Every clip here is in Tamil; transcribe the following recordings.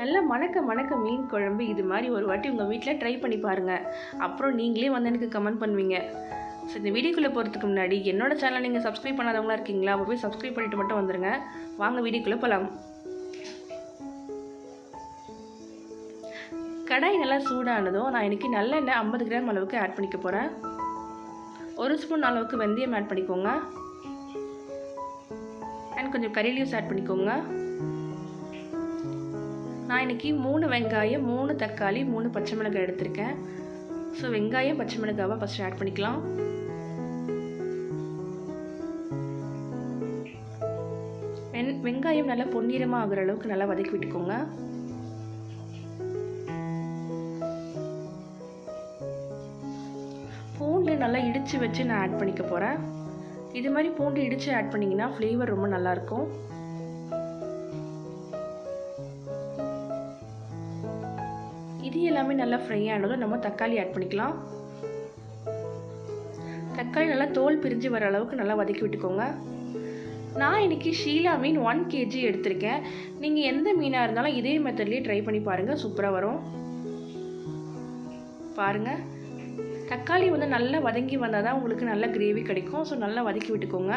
நல்லா மணக்க மணக்க மீன் குழம்பு இது மாதிரி ஒரு வாட்டி உங்கள் வீட்டில் ட்ரை பண்ணி பாருங்கள் அப்புறம் நீங்களே வந்து எனக்கு கமெண்ட் பண்ணுவீங்க. ஸோ இந்த வீடியோக்குள்ளே போகிறதுக்கு முன்னாடி என்னோட சேனலை நீங்கள் சப்ஸ்கிரைப் பண்ணாதவங்களா இருக்கீங்களா? அப்போ போய் சப்ஸ்கிரைப் பண்ணிட்டு மட்டும் வந்துடுங்க வாங்க வீடியோக்குள்ளே போகலாம் கடாய் நல்லா சூடானதும் நான் இன்றைக்கி நல்லெண்ணெய் ஐம்பது கிராம் அளவுக்கு ஆட் பண்ணிக்க போகிறேன் ஒரு ஸ்பூன் அளவுக்கு வெந்தயம் ஆட் பண்ணிக்கோங்க. அண்ட் கொஞ்சம் கறி லீவ்ஸ் ஆட் பண்ணிக்கோங்க. நான் இன்றைக்கி மூணு வெங்காயம் மூணு தக்காளி மூணு பச்சை மிளகாய் எடுத்திருக்கேன். ஸோ வெங்காயம் பச்சை மிளகாவை ஃபஸ்ட்டு ஆட் பண்ணிக்கலாம். வெங் வெங்காயம் நல்லா பொன்னிறமாக ஆகிற அளவுக்கு நல்லா வதக்கி விட்டுக்கோங்க. பூண்டு நல்லா இடித்து வச்சு நான் ஆட் பண்ணிக்க போகிறேன் இது மாதிரி பூண்டு இடித்து ஆட் பண்ணிங்கன்னா ஃப்ளேவர் ரொம்ப நல்லாயிருக்கும் இது எல்லாமே நல்லா ஃப்ரை ஆனதும் நம்ம தக்காளி ஆட் பண்ணிக்கலாம். தக்காளி நல்லா தோல் பிரிஞ்சு வர அளவுக்கு நல்லா வதக்கி விட்டுக்கோங்க. நான் இன்றைக்கி ஷீலா மீன் ஒன் கேஜி எடுத்திருக்கேன். நீங்கள் எந்த மீனாக இருந்தாலும் இதே மெத்தட்லேயே ட்ரை பண்ணி பாருங்கள் சூப்பராக வரும். பாருங்கள் தக்காளி வந்து நல்லா வதங்கி வந்தால் தான் உங்களுக்கு நல்ல கிரேவி கிடைக்கும். ஸோ நல்லா வதக்கி விட்டுக்கோங்க.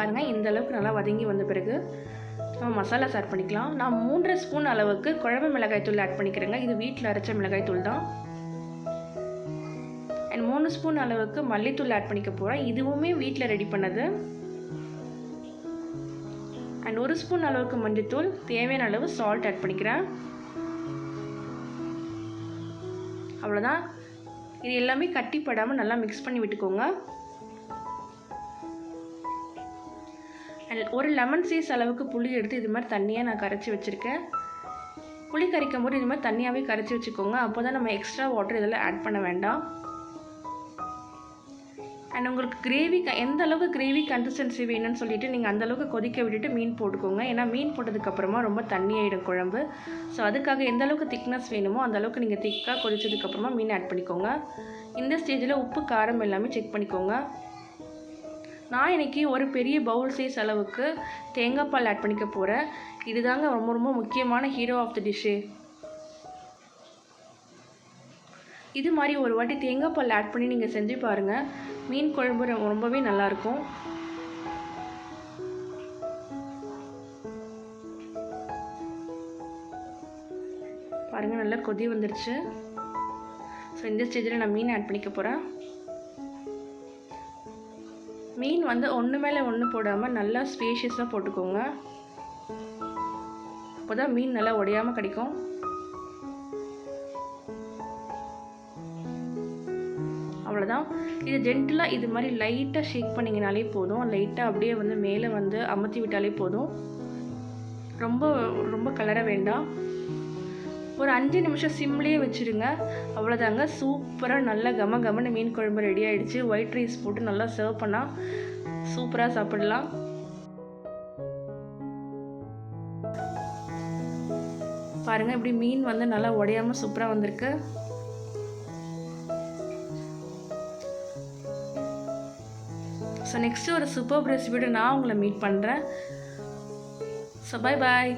பாருங்கள் இந்த அளவுக்கு நல்லா வதங்கி வந்த பிறகு நம்ம மசாலாஸ் ஆட் பண்ணிக்கலாம். நான் மூன்றரை ஸ்பூன் அளவுக்கு குழம்பு மிளகாய் தூள் ஆட் பண்ணிக்கிறேங்க. இது வீட்டில் அரைச்ச மிளகாய் தூள் தான். அண்ட் மூணு ஸ்பூன் அளவுக்கு மல்லித்தூள் ஆட் பண்ணிக்க போகிறேன் இதுவுமே வீட்டில் ரெடி பண்ணது. அண்ட் ஒரு ஸ்பூன் அளவுக்கு மஞ்சத்தூள் தேவையான அளவு சால்ட் ஆட் பண்ணிக்கிறேன். அவ்வளோதான் இது எல்லாமே கட்டிப்படாமல் நல்லா மிக்ஸ் பண்ணி விட்டுக்கோங்க. ஒரு லெமன் சீஸ் அளவுக்கு புளி எடுத்து இது மாதிரி தண்ணியாக நான் கரைச்சி வச்சுருக்கேன். புளி கரைக்கும் போது இது மாதிரி தண்ணியாகவே கரைச்சி வச்சுக்கோங்க. அப்போ தான் நம்ம எக்ஸ்ட்ரா வாட்டர் இதில் ஆட் பண்ண வேண்டாம். அண்ட் உங்களுக்கு கிரேவி க எந்த அளவுக்கு கிரேவி கன்சிஸ்டன்சி வேணும்னு சொல்லிட்டு நீங்கள் அந்தளவுக்கு கொதிக்க விட்டுட்டு மீன் போட்டுக்கோங்க. ஏன்னா மீன் போட்டதுக்கப்புறமா ரொம்ப தண்ணி ஆகிடும் குழம்பு. ஸோ அதுக்காக எந்த அளவுக்கு திக்னஸ் வேணுமோ அந்த அளவுக்கு நீங்கள் திக்காக கொதிச்சதுக்கப்புறமா மீன் ஆட் பண்ணிக்கோங்க. இந்த ஸ்டேஜில் உப்பு காரம் எல்லாமே செக் பண்ணிக்கோங்க. நான் இன்றைக்கி ஒரு பெரிய பவுல் சைஸ் அளவுக்கு தேங்காய் பால் ஆட் பண்ணிக்க போகிறேன் இதுதாங்க ரொம்ப ரொம்ப முக்கியமான ஹீரோ ஆஃப் த டிஷ்ஷு இது மாதிரி ஒரு வாட்டி தேங்காய் பால் ஆட் பண்ணி நீங்கள் செஞ்சு பாருங்கள் மீன் குழம்பு ரொம்பவே நல்லாயிருக்கும். பாருங்கள் நல்லா கொதி வந்துருச்சு. ஸோ இந்த ஸ்டேஜில் நான் மீன் ஆட் பண்ணிக்க போகிறேன் மீன் வந்து ஒன்று மேலே ஒன்று போடாமல் நல்லா ஸ்பேஷியஸாக போட்டுக்கோங்க. அப்போ தான் மீன் நல்லா உடையாமல் கிடைக்கும். அவ்வளோதான் இது ஜென்டிலாக இது மாதிரி லைட்டாக ஷேக் பண்ணிங்கனாலே போதும். லைட்டாக அப்படியே வந்து மேலே வந்து அமர்த்தி விட்டாலே போதும். ரொம்ப ரொம்ப கலர வேண்டாம். ஒரு அஞ்சு நிமிஷம் சிம்லேயே வச்சுருங்க. அவ்வளோதாங்க சூப்பராக நல்லா கம கமன்னு மீன் குழம்பு ரெடி ஆகிடுச்சு ஒயிட் ரைஸ் போட்டு நல்லா சர்வ் பண்ணால் சூப்பராக சாப்பிடலாம். பாருங்கள் இப்படி மீன் வந்து நல்லா உடையாமல் சூப்பராக வந்திருக்கு. ஸோ நெக்ஸ்ட்டு ஒரு சூப்பர் ரெசிபியோட நான் உங்களை மீட் பண்ணுறேன் ஸோ பை பாய்